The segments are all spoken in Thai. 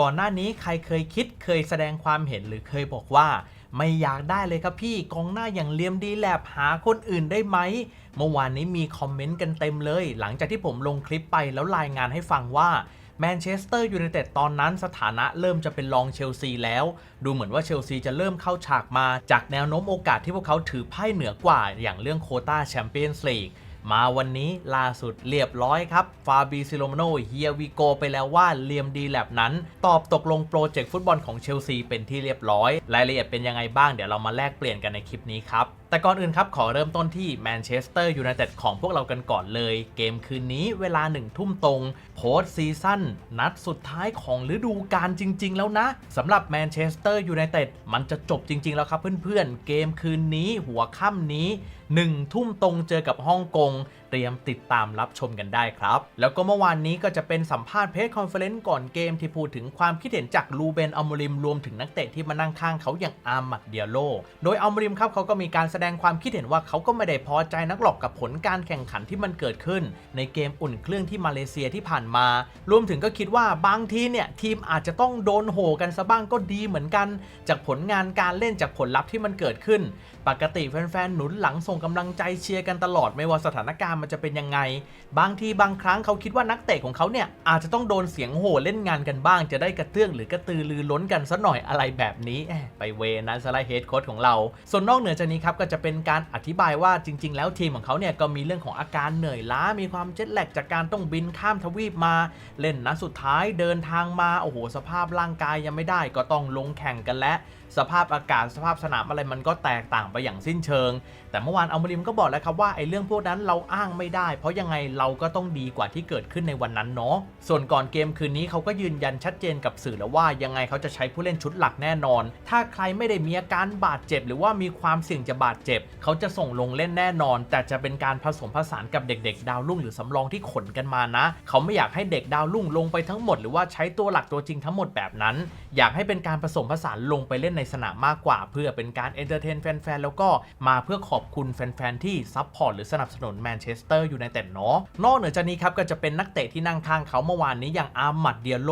ก่อนหน้านี้ใครเคยคิดเคยแสดงความเห็นหรือเคยบอกว่า ไม่อยากได้เลยครับพี่กองหน้าอย่างเลียมดีแลบหาคนอื่นได้ไหมเมื่อวานนี้มีคอมเมนต์กันเต็มเลย หลังจากที่ผมลงคลิปไปแล้วรายงานให้ฟังว่าแมนเชสเตอร์ยูไนเต็ดตอนนั้นสถานะเริ่มจะเป็นรองเชลซีแล้ว ดูเหมือนว่าเชลซีจะเริ่มเข้าฉากมาจากแนวโน้มโอกาสที่พวกเขาถือไพ่เหนือกว่าอย่างเรื่องโคต้าแชมเปี้ยนส์ลีก มาวันนี้ล่าสุดเรียบร้อยครับ ฟาบีซิโลมโนเฮียวิโกไปแล้วว่าเลียมดีแลบนั้น ตอบตกลงโปรเจกต์ฟุตบอลของเชลซีเป็นที่เรียบร้อย รายละเอียดเป็นยังไงบ้างเดี๋ยวเรามาแลกเปลี่ยนกันในคลิปนี้ครับแต่ก่อนอื่นครับขอเริ่มต้นที่แมนเชสเตอร์ยูไนเต็ดของพวกเรากันก่อนเลย เกมคืนนี้เวลาหนึ่งทุ่มตรง โพสซีซั่นนัดสุดท้ายของฤดูกาลจริง ๆ แล้วนะสำหรับแมนเชสเตอร์ยูไนเต็ดมันจะจบจริง ๆ แล้วครับเพื่อนๆ เกมคืนนี้หัวค่ำนี้1ทุ่มตรงเจอกับฮ่องกงเตรียมติดตามรับชมกันได้ครับ แล้วก็เมื่อวานนี้ก็จะเป็นสัมภาษณ์เพจคอนเฟอเรนซ์ก่อนเกมที่พูดถึงความคิดเห็นจากลูเบนอัลมริมรวมถึงนักเตะที่มานั่งข้างเขาอย่างอาร์มัดเดียโล โดยอัลมริมครับเขาก็มีการแสดงความคิดเห็นว่าเขาก็ไม่ได้พอใจนักหรอกกับผลการแข่งขันที่มันเกิดขึ้น ในเกมอุ่นเครื่องที่มาเลเซียที่ผ่านมา รวมถึงก็คิดว่าบางทีเนี่ยทีมอาจจะต้องโดนโหกันซะบ้างก็ดีเหมือนกัน จากผลงานการเล่นจากผลลัพธ์ที่มันเกิดขึ้น ปกติแฟนๆ หนุนหลังส่งกำลังใจเชียร์กันตลอดไม่ว่าสถานการณ์มันจะเป็นยังไง บางทีบางครั้งเขาคิดว่านักเตะของเขาเนี่ยอาจจะต้องโดนเสียงโห่เล่นงานกันบ้าง จะได้กระเตื้องหรือกระตือรือร้นกันซะหน่อยอะไรแบบนี้ ไปเวนั้นสไลด์เฮดโค้ชของเรา ส่วนนอกเหนือจากนี้ครับก็จะเป็นการอธิบายว่าจริง ๆ แล้วทีมของเขาเนี่ยก็มีเรื่องของอาการเหนื่อยล้ามีความเจ็ตแลกจากการต้องบินข้ามทวีปมา เล่นนัดสุดท้ายเดินทางมาโอ้โหสภาพร่างกายยังไม่ได้ก็ต้องลงแข่งกันและสภาพอากาศสภาพสนามอะไรมันก็แตกต่างไปอย่างสิ้นเชิง แต่เมื่อวานอัลมาริมก็บอกแล้วครับว่าไอ้เรื่องพวกนั้นเราอ้างไม่ได้ เพราะยังไงเราก็ต้องดีกว่าที่เกิดขึ้นในวันนั้นเนาะส่วนก่อนเกมคืนนี้เขาก็ยืนยันชัดเจนกับสื่อแล้วว่ายังไงเขาจะใช้ผู้เล่นชุดหลักแน่นอน ถ้าใครไม่ได้มีอาการบาดเจ็บ หรือว่ามีความเสี่ยงจะบาดเจ็บ เขาจะส่งลงเล่นแน่นอน แต่จะเป็นการผสมผสานกับเด็ก ๆ ดาวรุ่งหรือสำรองที่ขนกันมานะ เขาไม่อยากให้เด็กดาวรุ่งลงไปทั้งหมด หรือว่าใช้ตัวหลักตัวจริงทั้งหมดแบบนั้น อยากให้เป็นการผสมผสานลงไปเล่นในสนามมากกว่า เพื่อเป็นการเอนเตอร์เทนแฟนๆแล้วก็มาเพื่อขอบคุณแฟนๆ ที่ซัพพอร์ตหรือสนับสนุนแมนเชสเตอร์ยูไนเต็ดเนาะนอกเหนือจากนี้ครับก็จะเป็นนักเตะที่นั่งข้างเขาเมื่อวานนี้อย่างอาร์มัดเดียโล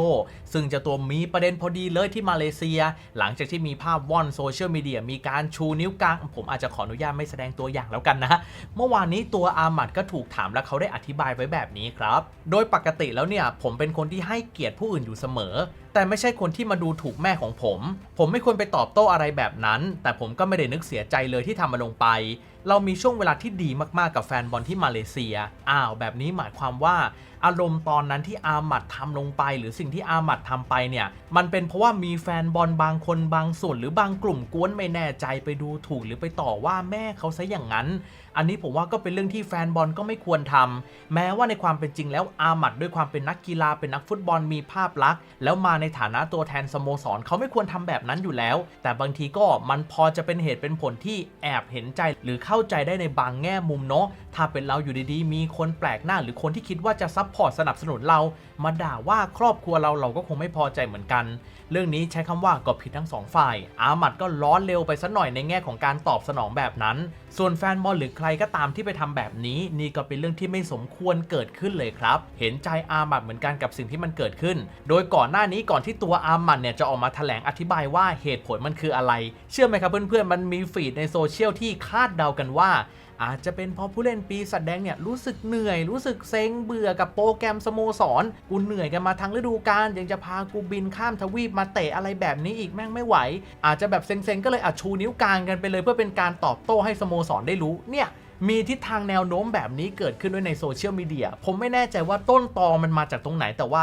ซึ่งจะตัวมีประเด็นพอดีเลยที่มาเลเซีย หลังจากที่มีภาพว่อนโซเชียลมีเดียมีการชูนิ้วกลางผมอาจจะขออนุญาตไม่แสดงตัวอย่างแล้วกันนะเมื่อวานนี้ตัวอาร์มัดก็ถูกถามและเขาได้อธิบายไว้แบบนี้ครับ โดยปกติแล้วเนี่ยผมเป็นคนที่ให้เกียรติผู้อื่นอยู่เสมอ แต่ไม่ใช่คนที่มาดูถูกแม่ของผม ผมไม่ควรไปตอบโต้อะไรแบบนั้น แต่ผมก็ไม่ได้นึกเสียใจเลยที่ทำมาลงไป เรามีช่วงเวลาที่ดีมากๆกับแฟนบอลที่มาเลเซีย อ้าวแบบนี้หมายความว่า อารมณ์ตอนนั้นที่อาหมัดทำลงไป หรือสิ่งที่อาหมัดทำไปเนี่ย มันเป็นเพราะว่ามีแฟนบอลบางคนบางส่วน หรือบางกลุ่มกวนไม่แน่ใจไปดูถูกหรือไปต่อว่าแม่เขาซะอย่างนั้น อันนี้ผมว่าก็เป็นเรื่องที่แฟนบอลก็ไม่ควรทำแม้ว่าในความเป็นจริงแล้วอาหมัดด้วยความเป็นนักกีฬาเป็นนักฟุตบอลมีภาพลักษณ์ แล้วมาในฐานะตัวแทนสโมสรเขาไม่ควรทำแบบนั้นอยู่แล้ว แต่บางทีก็มันพอจะเป็นเหตุเป็นผลที่แอบเห็นใจหรือเข้าาใจได้ในบางแง่มุมเนาะถ้าเป็นเราอยู่ดีๆ มีคนแปลกหน้าหรือคนที่คิดว่าจะซับพอร์ตสนับสนุนเรา มาด่าว่าครอบครัวเราเราก็คงไม่พอใจเหมือนกัน เรื่องนี้ใช้คำว่าก็ผิดทั้งสองฝ่าย อาหมัดก็ร้อนเร็วไปสัหน่อยในแง่ของการตอบสนองแบบนั้น ส่วนแฟนบอลหรือใครก็ตามที่ไปทำแบบนี้ นี่ก็เป็นเรื่องที่ไม่สมควรเกิดขึ้นเลยครับ เห็นใจอาหมัดเหมือนกันกับสิ่งที่มันเกิดขึ้น โดยก่อนหน้านี้ก่อนที่ตัวอาหมัดเนี่ยจะออกมาแถลงอธิบายว่าเหตุผลมันคืออะไร เชื่อไหมครับเพื่อนๆมันมีฟีดในโซเชียลที่คาดเดากันว่า อาจจะเป็นเพราะผู้เล่นปีศาจแดงเนี่ยรู้สึกเหนื่อย รู้สึกเซ็งเบื่อกับโปรแกรมสโมสรกูเหนื่อยกันมาทั้งฤดูกาลยังจะพากูบินข้ามทวีปมาเตะอะไรแบบนี้อีกแม่งไม่ไหว อาจจะแบบเซ็งๆก็เลยอาจชูนิ้วกลางกันไปเลย เพื่อเป็นการตอบโต้ให้สโมสรได้รู้เนี่ยมีทิศทางแนวโน้มแบบนี้เกิดขึ้นด้วยในโซเชียลมีเดีย ผมไม่แน่ใจว่าต้นตอมันมาจากตรงไหนแต่ว่า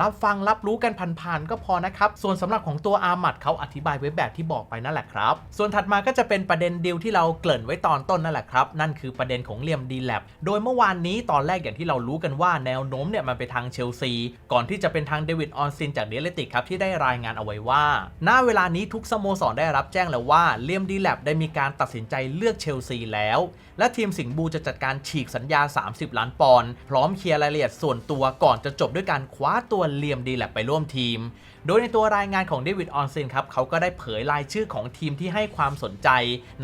รับฟังรับรู้กันผ่านๆก็พอนะครับ ส่วนสำหรับของตัวอาหมัดเขาอธิบายไว้แบบที่บอกไปนั่นแหละครับ ส่วนถัดมาก็จะเป็นประเด็นดีลที่เราเกริ่นไว้ตอนต้นนั่นแหละครับ นั่นคือประเด็นของเลียมดีแลบโดยเมื่อวานนี้ตอนแรกอย่างที่เรารู้กันว่าแนวโน้มเนี่ยมันไปทางเชลซี ก่อนที่จะเป็นทางเดวิดออนซินจากเดลติกครับที่ได้รายงานเอาไว้ว่าณเวลานี้ทุกสโมสรได้รับแจ้งแล้วว่าเลียมดีแลบได้มีการตัดสินใจเลือกเชลซีแล้ว และทีมสิงห์บูจะจัดการฉีกสัญญา 30 ล้านปอนด์พร้อมเคลียร์รายละเอียดส่วนตัวก่อนจะจบด้วยการคว้าตัววนเลียมดีแลบไปร่วมทีม โดยในตัวรายงานของเดวิดออนซินครับเขาก็ได้เผยรายชื่อของทีมที่ให้ความสนใจ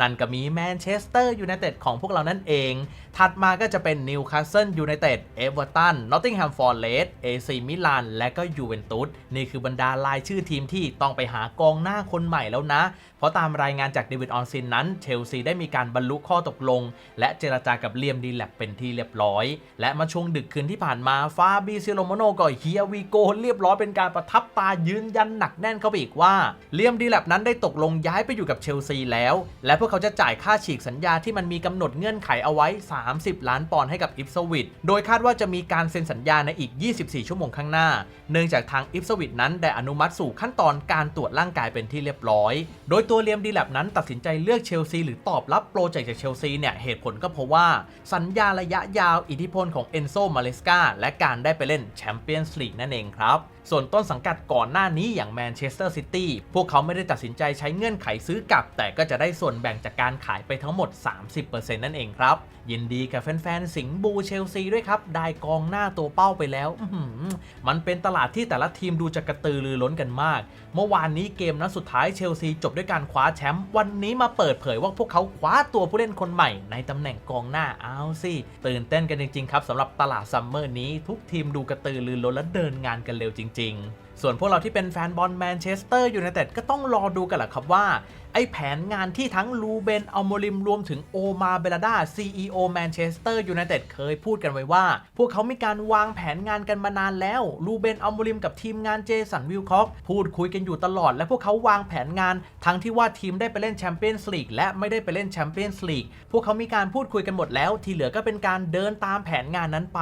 นั่นก็มีแมนเชสเตอร์ยูไนเต็ดของพวกเรานั่นเอง ถัดมาก็จะเป็นนิวคาสเซิลยูไนเต็ดเอเวอร์ตันนอตติงแฮมฟอร์เรสเอซีมิลานและก็ยูเวนตุสนี่คือบรรดารายชื่อทีมที่ต้องไปหากองหน้าคนใหม่แล้วนะ เพราะตามรายงานจากเดวิดออนซินนั้นเชลซีได้มีการบรรลุข้อตกลง และเจรจากับเลียมดีแลบเป็นที่เรียบร้อย และมาช่วงดึกคืนที่ผ่านมาฟาบิซิโลโมโนก็เฮียวีโกเรียบร้อยเป็นการประทับตายืนยันหนักแน่นเข้าไปอีกว่าเลียมดีแลบนั้นได้ตกลงย้ายไปอยู่กับเชลซีแล้ว และพวกเขาจะจ่ายค่าฉีกสัญญาที่มันมีกำหนดเงื่อนไขเอาไว้ 30 ล้านปอนด์ให้กับอิฟสวิตโดยคาดว่าจะมีการเซ็นสัญญาในอีก 24 ชั่วโมงข้างหน้า เนื่องจากทางอิฟสวิตนั้นได้อนุมัติสู่ขั้นตอนการตรวจร่างกายเป็นที่เรียบร้อย โดยตัวเลียมดีแลบนั้นตัดสินใจเลือกเชลซีหรือตอบรับโปรเจกต์จากเชลซีเนี่ยเหตุผลก็เพราะว่าสัญญาระยะยาวอิทธิพลของเอนโซมาเลสกาและการได้ไปเล่นแชมเปี้ยนส์ลีกนั่นเองครับ ส่วนต้นสังกัดก่อนหน้านี้อย่างแมนเชสเตอร์ซิตี้พวกเขาไม่ได้ตัดสินใจใช้เงื่อนไขซื้อกลับ แต่ก็จะได้ส่วนแบ่งจากการขายไปทั้งหมด 30%นั่นเองครับ ยินดีกับแฟนๆ สิงห์บูเชลซีด้วยครับ ได้กองหน้าตัวเป้าไปแล้ว มันเป็นตลาดที่แต่ละทีมดูจะกระตือรือร้นกันมาก เมื่อวานนี้เกมนัดสุดท้ายเชลซีจบด้วยการคว้าแชมป์วันนี้มาเปิดเผยว่าพวกเขาคว้าตัวผู้เล่นคนใหม่ ในตำแหน่งกองหน้าเอาสิตื่นเต้นกันจริงๆครับสำหรับตลาดซัมเมอร์นี้ทุกทีมดูกระตือรือร้นและเดินงานกันเร็วจริงๆส่วนพวกเราที่เป็นแฟนบอลแมนเชสเตอร์ยูไนเต็ดก็ต้องรอดูกันแหละครับว่าไอแผนงานที่ทั้งลูเบนอัลโมริมรวมถึงโอมาเบลาดา CEO แมนเชสเตอร์ยูไนเต็ดเคยพูดกันไว้ว่า พวกเขามีการวางแผนงานกันมานานแล้วลูเบนอัลโมริมกับทีมงานเจสันวิลคอกพูดคุยกันอยู่ตลอด และพวกเขาวางแผนงาน ทั้งที่ว่าทีมได้ไปเล่นแชมเปี้ยนส์ลีกและไม่ได้ไปเล่นแชมเปี้ยนส์ลีกพวกเขามีการพูดคุยกันหมดแล้ว ที่เหลือก็เป็นการเดินตามแผนงานนั้นไป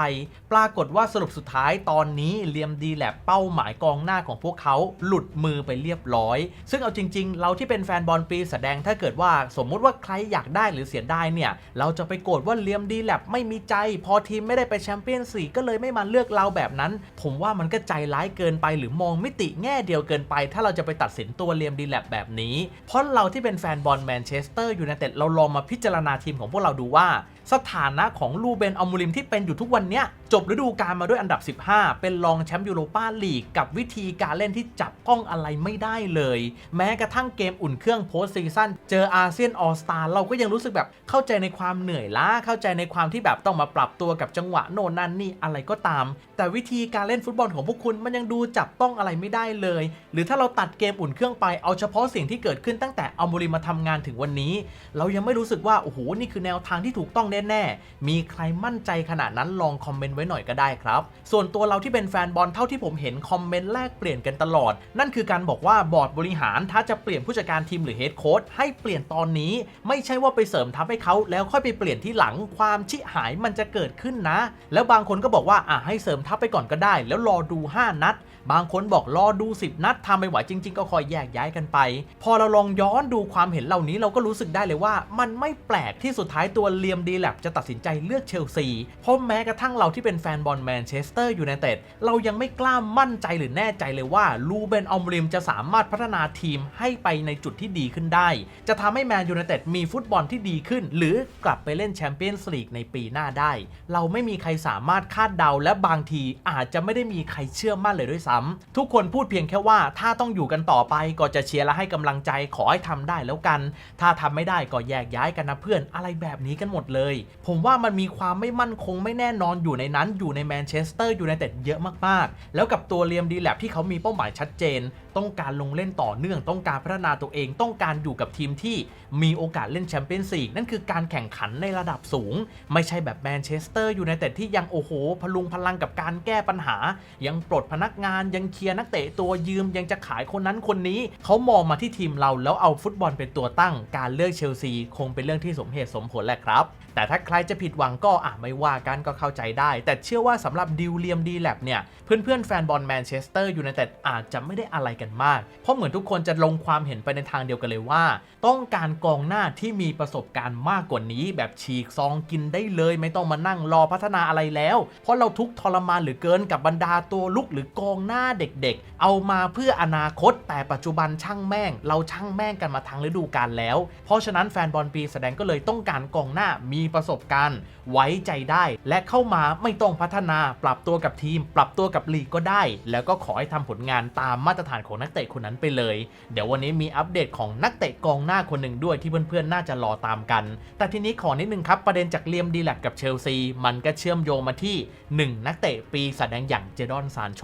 ปรากฏว่าสรุปสุดท้ายตอนนี้เลียมดีแลบเป้าหมายกองหน้าของพวกเขาหลุดมือไปเรียบร้อย ซึ่งเอาจริง ๆ เราที่เป็นแฟนบอลปีแสดงถ้าเกิดว่าสมมุติว่าใครอยากได้หรือเสียดายเนี่ย เราจะไปโกรธว่าเลียมดีแลบไม่มีใจ พอทีมไม่ได้ไปแชมเปี้ยนส์ลีกก็เลยไม่มาเลือกเราแบบนั้น ผมว่ามันก็ใจร้ายเกินไปหรือมองมิติแง่เดียวเกินไป ถ้าเราจะไปตัดสินตัวเลียมดีแลบแบบนี้ เพราะเราที่เป็นแฟนบอลแมนเชสเตอร์ยูไนเต็ดเราลองมาพิจารณาทีมของพวกเราดูว่า สถานะของลูเบนอัลมูริมที่เป็นอยู่ทุกวันเนี้ยจบฤดูกาลมาด้วยอันดับ 15 เป็นรองแชมป์ยูโรปาลีกกับวิธีการเล่นที่จับต้องอะไรไม่ได้เลย แม้กระทั่งเกมอุ่นเครื่องโพสซีซั่นเจออาเซียนออสตาเราก็ยังรู้สึกแบบเข้าใจในความเหนื่อยล้าเข้าใจในความที่แบบต้องมาปรับตัวกับจังหวะโน่นนั่นนี่อะไรก็ตาม แต่วิธีการเล่นฟุตบอลของพวกคุณมันยังดูจับต้องอะไรไม่ได้เลย หรือถ้าเราตัดเกมอุ่นเครื่องไปเอาเฉพาะสิ่งที่เกิดขึ้นตั้งแต่อัลมูริมมาทำงานถึงวันนี้ เรายังไม่รู้สึกว่าโอ้โหนี่คือแนวทางที่ถูกต้องแน่ๆ มีใครมั่นใจขนาดนั้นลองคอมเมนต์ไว้หน่อยก็ได้ครับ ส่วนตัวเราที่เป็นแฟนบอลเท่าที่ผมเห็นคอมเมนต์แลกเปลี่ยนกันตลอด นั่นคือการบอกว่าบอร์ดบริหารถ้าจะเปลี่ยนผู้จัดการทีมหรือเฮดโค้ชให้เปลี่ยนตอนนี้ ไม่ใช่ว่าไปเสริมทัพให้เขาแล้วค่อยไปเปลี่ยนที่หลังความชิหายมันจะเกิดขึ้นนะ แล้วบางคนก็บอกว่าอะให้เสริมทัพไปก่อนก็ได้ แล้วรอดู 5 นัด บางคนบอกรอดู 10 นัดทำไม่ไหวจริง ๆ ก็คอยแยกย้ายกันไป พอเราลองย้อนดูความเห็นเหล่านี้เราก็รู้สึกได้เลยว่า มันไม่แปลกที่สุดท้ายตัวเลียมดีแลบจะตัดสินใจเลือกเชลซี เพราะแม้กระทั่งเราที่เป็นแฟนบอลแมนเชสเตอร์ยูไนเต็ดเรายังไม่กล้ามั่นใจหรือแน่ใจเลยว่าลูเบนอัลมริมจะสามารถพัฒนาทีมให้ไปในจุดที่ดีขึ้นได้ จะทำให้แมนยูไนเต็ดมีฟุตบอลที่ดีขึ้น หรือกลับไปเล่นแชมเปี้ยนส์ลีกในปีหน้าได้ เราไม่มีใครสามารถคาดเดาและบางทีอาจจะไม่ได้มีใครเชื่อมั่นเลยด้วยซ้ำทุกคนพูดเพียงแค่ว่าถ้าต้องอยู่กันต่อไปก็จะเชียร์และให้กำลังใจขอให้ทำได้แล้วกัน ถ้าทำไม่ได้ก็แยกย้ายกันนะเพื่อนอะไรแบบนี้กันหมดเลยผมว่ามันมีความไม่มั่นคงไม่แน่นอนอยู่ในนั้นอยู่ในแมนเชสเตอร์อยู่ในเต็ดเยอะมากๆ แล้วกับตัวเลียมดีแลบที่เขามีเป้าหมายชัดเจน ต้องการลงเล่นต่อเนื่อง ต้องการพัฒนาตัวเอง ต้องการอยู่กับทีมที่มีโอกาสเล่นแชมเปี้ยนส์ลีกนั่นคือการแข่งขันในระดับสูง ไม่ใช่แบบแมนเชสเตอร์อยูไนเต็ดที่ยังโอ้โห พลุงพลังกับการแก้ปัญหา ยังปลดพนักงานยังเคลียร์นักเตะตัวยืมยังจะขายคนนั้นคนนี้ เขามองมาที่ทีมเราแล้วเอาฟุตบอลเป็นตัวตั้ง การเลือกเชลซีคงเป็นเรื่องที่สมเหตุสมผลแหละครับ แต่ถ้าใครจะผิดหวังก็อะไม่ว่ากันก็เข้าใจได้ แต่เชื่อว่าสำหรับดิวเลียมดีแลบเนี่ยเพื่อนๆแฟนบอลแมนเชสเตอร์ยูไนเต็ดอาจจะไม่ได้อะไรกันมาก เพราะเหมือนทุกคนจะลงความเห็นไปในทางเดียวกันเลยว่า ต้องการกองหน้าที่มีประสบการณ์มากกว่านี้ แบบฉีกซองกินได้เลย ไม่ต้องมานั่งรอพัฒนาอะไรแล้ว เพราะเราทุกทรมานหรือเกินกับบรรดาตัวลุกหรือกองหน้าเด็กๆ เอามาเพื่ออนาคต แต่ปัจจุบันช่างแม่ง เราช่างแม่งกันมาทางฤดูกาลแล้ว เพราะฉะนั้นแฟนบอลปีแสดงก็เลยต้องการกองหน้ามีประสบการณ์ ไว้ใจได้ และเข้ามาไม่ต้องพัฒนา ปรับตัวกับทีม ปรับตัวกับลีกก็ได้ แล้วก็ขอให้ทำผลงานตามมาตรฐานของนักเตะคนนั้นไปเลย เดี๋ยววันนี้มีอัปเดตของนักเตะกองหน้าคนหนึ่งด้วยที่เพื่อนๆน่าจะรอตามกัน แต่ทีนี้ขอนิดนึงครับ ประเด็นจากเลียมดีแลกกับเชลซี มันก็เชื่อมโยงมาที่ 1 นักเตะปีศาจแดงอย่างเจดอนซานโช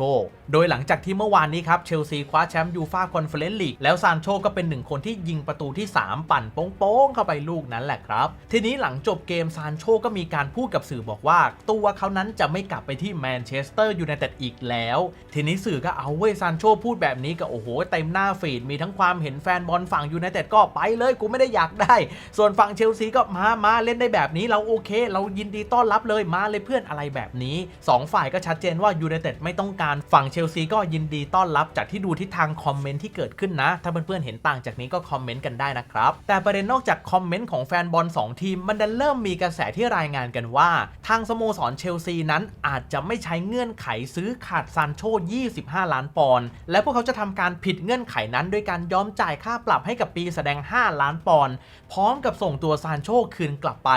โดยหลังจากที่เมื่อวานนี้ครับเชลซีคว้าแชมป์ยูฟาคอนเฟอเรนซ์ลีกแล้วซานโชก็เป็นหนึ่งคนที่ยิงประตูที่ 3 ปั่นโป้งๆเข้าไปลูกนั้นแหละครับ ทีนี้หลังจบเกมซานโชก็มีการพูดกับสื่อบอกว่า ตัวเขานั้นจะไม่กลับไปที่แมนเชสเตอร์ยูไนเต็ดอีกแล้ว ทีนี้สื่อก็เอาเว้ยซานโชพูดแบบนี้ก็โอ้โหเต็มหน้าฟีดมีทั้งความเห็นแฟนบอลฝั่งยูไนเต็ดก็ไปเลยกูไม่ได้อยากได้ ส่วนฝั่งเชลซีก็มามาเล่นได้แบบนี้เราโอเค เรายินดีต้อนรับเลยมาเลยเพื่อนอะไรแบบนี้สองฝ่ายก็ชัดเจนว่ายูไนเต็ดไม่ต้องการฝั่งเชลซีก็ยินดีต้อนรับจากที่ดูทิศทางคอมเมนต์ที่เกิดขึ้นนะ ถ้าเพื่อนๆเห็นต่างจากนี้ก็คอมเมนต์กันได้นะครับแต่ประเด็นนอกจากคอมเมนต์ของแฟนบอล2ทีมมันดันเริ่มมีกระแสที่รายงานกันว่า ทางสโมสรเชลซีนั้นอาจจะไม่ใช้เงื่อนไขซื้อขาดซานโช 25 ล้านปอนด์และพวกเขาจะทำการผิดเงื่อนไขนั้นด้วยการยอมจ่ายค่าปรับให้กับปีแสดง 5 ล้านปอนด์พร้อมกับส่งตัวซานโชคืนกลับไป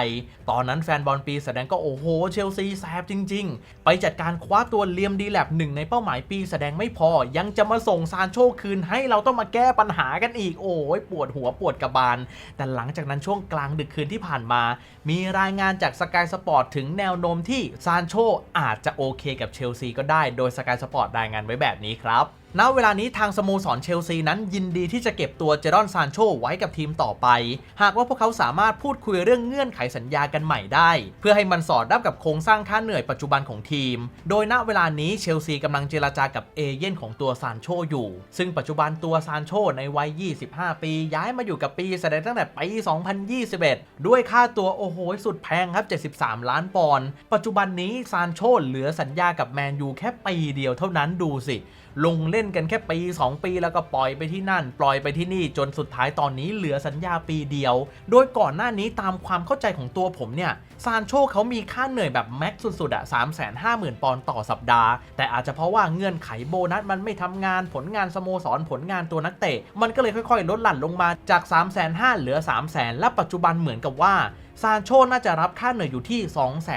ตอนนั้นแฟนบอลปีแสดงก็โอ้โหเชลซีแซบจริง ๆ ไปจัดการคว้าตัวเลียมดีแลบหนึ่งในเป้าหมายปีแสดงไม่พอ ยังจะมาส่งซานโชคืนให้เราต้องมาแก้ปัญหากันอีกโอ้ยปวดหัวปวดกระบาล แต่หลังจากนั้นช่วงกลางดึกคืนที่ผ่านมา มีรายงานจากสกายสปอร์ตถึงแนวโน้มที่ซานโชอาจจะโอเคกับเชลซีก็ได้ โดยสกายสปอร์ตรายงานไว้แบบนี้ครับ ณเวลานี้ทางสโมสรเชลซีนั้นยินดีที่จะเก็บตัวเจรอนซานโชไว้กับทีมต่อไป หากว่าพวกเขาสามารถพูดคุยเรื่องเงื่อนไขสัญญากันใหม่ได้ เพื่อให้มันสอดรับกับโครงสร้างค่าเหนื่อยปัจจุบันของทีม โดยณเวลานี้เชลซีกำลังเจรจากับเอเย่นของตัวซานโชอยู่ ซึ่งปัจจุบันตัวซานโชในวัย 25 ปี ย้ายมาอยู่กับปีแสดงตั้งแต่ปี 2021 ด้วยค่าตัวโอ้โหสุดแพงครับ 73 ล้านปอนด์ปัจจุบันนี้ซานโชเหลือสัญญากับแมนยูแค่ปีเดียวเท่านั้นดูสิ ลงเล่นกันแค่ปี 2 ปีแล้วก็ปล่อยไปที่นั่น ปล่อยไปที่นี่จนสุดท้ายตอนนี้เหลือสัญญาปีเดียว โดยก่อนหน้านี้ตามความเข้าใจของตัวผมเนี่ยซานโชเขามีค่าเหนื่อยแบบแม็กซ์สุดๆอะ3 5 0 0 0 0ปอนด์ต่อสัปดาห์ แต่อาจจะเพราะว่าเงื่อนไขโบนัสมันไม่ทำงานผลงานสโมสรผลงานตัวนักเตะ มันก็เลยค่อยๆ ลดหลั่นลงมาจาก 3 5 0 0 0 0เหลือ 3 0 0 0 0 0และปัจจุบันเหมือนกับว่า ซานโชน่าจะรับค่าเหนื่อยอยู่ที่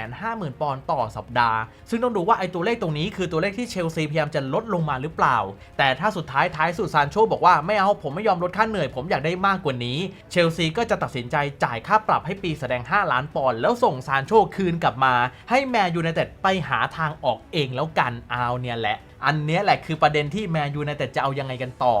250,000 ปอนด์ต่อสัปดาห์ ซึ่งต้องดูว่าไอ้ตัวเลขตรงนี้คือตัวเลขที่เชลซีพยายามจะลดลงมาหรือเปล่า แต่ถ้าสุดท้ายท้ายสุดซานโชบอกว่าไม่เอาผมไม่ยอมลดค่าเหนื่อยผมอยากได้มากกว่านี้ เชลซีก็จะตัดสินใจจ่ายค่าปรับให้ปีแสดง 5 ล้านปอนด์แล้วส่งซานโชคืนกลับมา ให้แมนยูไนเต็ดไปหาทางออกเองแล้วกันเอาเนี่ยแหละ อันนี้แหละคือประเด็นที่แมนยูไนเต็ดจะเอายังไงกันต่อ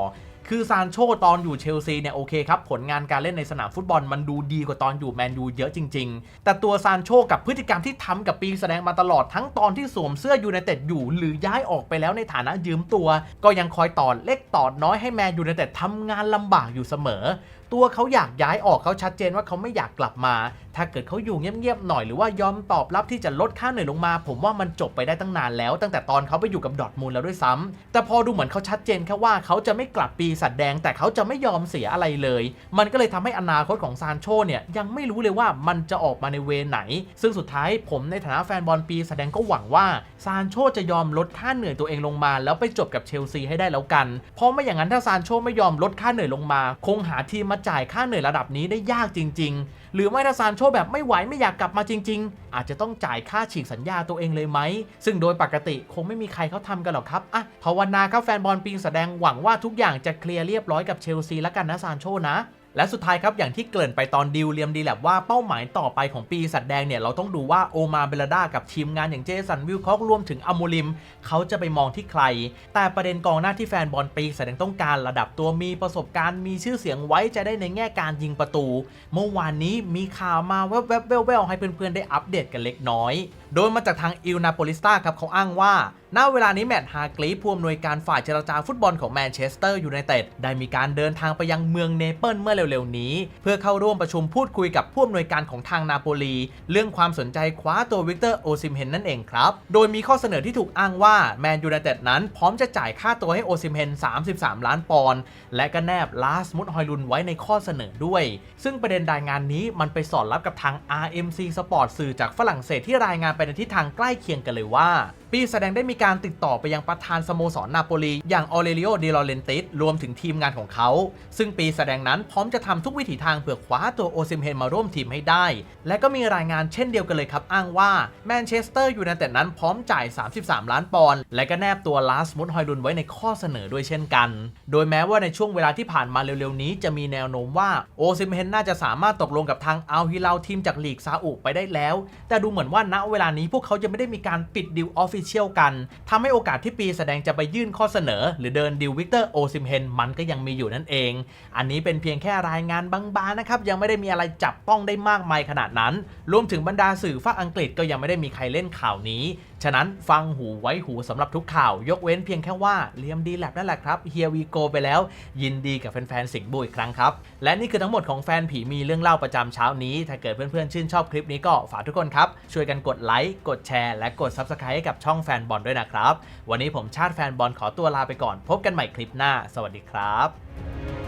คือซานโชตอนอยู่เชลซีเนี่ยโอเคครับ ผลงานการเล่นในสนามฟุตบอลมันดูดีกว่าตอนอยู่แมนยูเยอะจริง ๆ แต่ตัวซานโชกับพฤติกรรมที่ทำกับปีแสดงมาตลอดทั้งตอนที่สวมเสื้อยูไนเต็ดอยู่ หรือย้ายออกไปแล้วในฐานะยืมตัว ก็ยังคอยตอดเล็กตอดน้อยให้แมนยูไนเต็ดทำงานลำบากอยู่เสมอ ตัวเขาอยากย้ายออกเขาชัดเจนว่าเขาไม่อยากกลับมา ถ้าเกิดเขาอยู่เงียบๆหน่อยหรือว่ายอมตอบรับที่จะลดค่าเหนื่อยลงมา ผมว่ามันจบไปได้ตั้งนานแล้ว ตั้งแต่ตอนเขาไปอยู่กับดอทมูลแล้วด้วยซ้ำแต่พอดูเหมือนเขาชัดเจนแค่ว่าเขาจะไม่กลับปีสัตว์แดง แต่เขาจะไม่ยอมเสียอะไรเลย มันก็เลยทำให้อนาคตของซานโชเนี่ยยังไม่รู้เลยว่ามันจะออกมาในเวไหน ซึ่งสุดท้ายผมในฐานะแฟนบอลปีแสดงก็หวังว่าซานโชจะยอมลดค่าเหนื่อยตัวเองลงมา แล้วไปจบกับเชลซีให้ได้แล้วกัน เพราะไม่อย่างนั้นถ้าซานโชไม่ยอมลดค่าเหนื่อยลงมา คงหาทีมมาจ่ายค่าเหนื่อยระดับนี้ได้ยากจริง ๆ หรือไม่ถ้าซานโชแบบไม่ไหวไม่อยากกลับมาจริง ๆ อาจจะต้องจ่ายค่าฉีกสัญญาตัวเองเลยไหม ซึ่งโดยปกติคงไม่มีใครเขาทำกันหรอกครับอะภาวนาครับแฟนบอลปีแสดงหวังว่าทุกอย่างจะเคลียร์เรียบร้อยกับเชลซีแล้วกันนะซานโชนะ และสุดท้ายครับ อย่างที่เกริ่นไปตอนดิวเลียมดีแลบว่าเป้าหมายต่อไปของปีสัตว์แดงเนี่ย เราต้องดูว่าโอมาเบลดากับทีมงานอย่างเจสันวิลคอกรวมถึงอมูลิม เขาจะไปมองที่ใคร แต่ประเด็นกองหน้าที่แฟนบอลปีสัตว์แดงต้องการระดับตัวมีประสบการณ์มีชื่อเสียงไว้จะได้ในแง่การยิงประตู เมื่อวานนี้มีข่าวมาแวบๆแววๆให้เพื่อนๆได้อัปเดตกันเล็กน้อย โดยมาจากทางอิลนาโปลิสตาครับเขาอ้างว่าณเวลานี้แมตต์ฮากรีผู้อำนวยการฝ่ายเจรจาฟุตบอลของแมนเชสเตอร์ยูไนเต็ดได้มีการเดินทางไปยังเมืองเนเปิลเมื่อเร็วๆนี้ เพื่อเข้าร่วมประชุมพูดคุยกับผู้อำนวยการของทางนาโปลี เรื่องความสนใจคว้าตัววิกเตอร์โอซิมเฮนนั่นเองครับ โดยมีข้อเสนอที่ถูกอ้างว่าแมนยูไนเต็ดนั้นพร้อมจะจ่ายค่าตัวให้โอซิมเฮน33 ล้านปอนด์และก็แนบลาสมุดฮอยลุนไว้ในข้อเสนอด้วย ซึ่งประเด็นรายงานนี้มันไปสอดรับกับทาง RMC Sport สื่อจากฝรั่งเศสที่รายงานไปในทิศทางใกล้เคียงกันเลยว่า ปีแสดงได้มีการติดต่อไปยังประธานสโมสรนาโปลี อย่างออเรลิโอเดลอเรนติสรวมถึงทีมงานของเขา ซึ่งปีแสดงนั้นพร้อมจะทำทุกวิถีทางเพื่อคว้าตัวโอซิมเฮนมาร่วมทีมให้ได้ และก็มีรายงานเช่นเดียวกันเลยครับ อ้างว่าแมนเชสเตอร์ยูไนเต็ดนั้นพร้อมจ่าย 33 ล้านปอนด์และก็แนบตัวลาสมุดฮอยลุนไว้ในข้อเสนอด้วยเช่นกัน โดยแม้ว่าในช่วงเวลาที่ผ่านมาเร็วๆนี้จะมีแนวโน้มว่าโอซิมเฮนน่าจะสามารถตกลงกับทางอัลฮิลาทีมจากลีกซาอุไปได้แล้ว แต่ดูเหมือนว่าณเวลานี้พวกเขาจะไม่ได้มีการปิดดิวออฟฟิเชียลกันทำให้โอกาสที่ปีแสดงจะไปยื่นข้อเสนอ หรือเดินดิววิกเตอร์โอซิมเฮนมันก็ยังมีอยู่นั่นเอง อันนี้เป็นเพียงแค่รายงานบางๆนะครับยังไม่ได้มีอะไรจับต้องได้มากมายขนาดนั้น รวมถึงบรรดาสื่อฝั่งอังกฤษก็ยังไม่ได้มีใครเล่นข่าวนี้ฉะนั้นฟังหูไว้หูสำหรับทุกข่าว ยกเว้นเพียงแค่ว่าเลียมดีแลบนั่นแหละครับเฮียวีโกไปแล้ว ยินดีกับแฟนๆสิงห์บุรีอีกครั้งครับ และนี่คือทั้งหมดของแฟนผีมีเรื่องเล่าประจำเช้านี้ ถ้าเกิดเพื่อนๆชื่นชอบคลิปนี้ก็ฝากทุกคนครับ ช่วยกันกดไลค์กดแชร์และกด Subscribe ให้กับช่องแฟนบอลด้วยนะครับ วันนี้ผมชาติแฟนบอลขอตัวลาไปก่อน พบกันใหม่คลิปหน้า สวัสดีครับ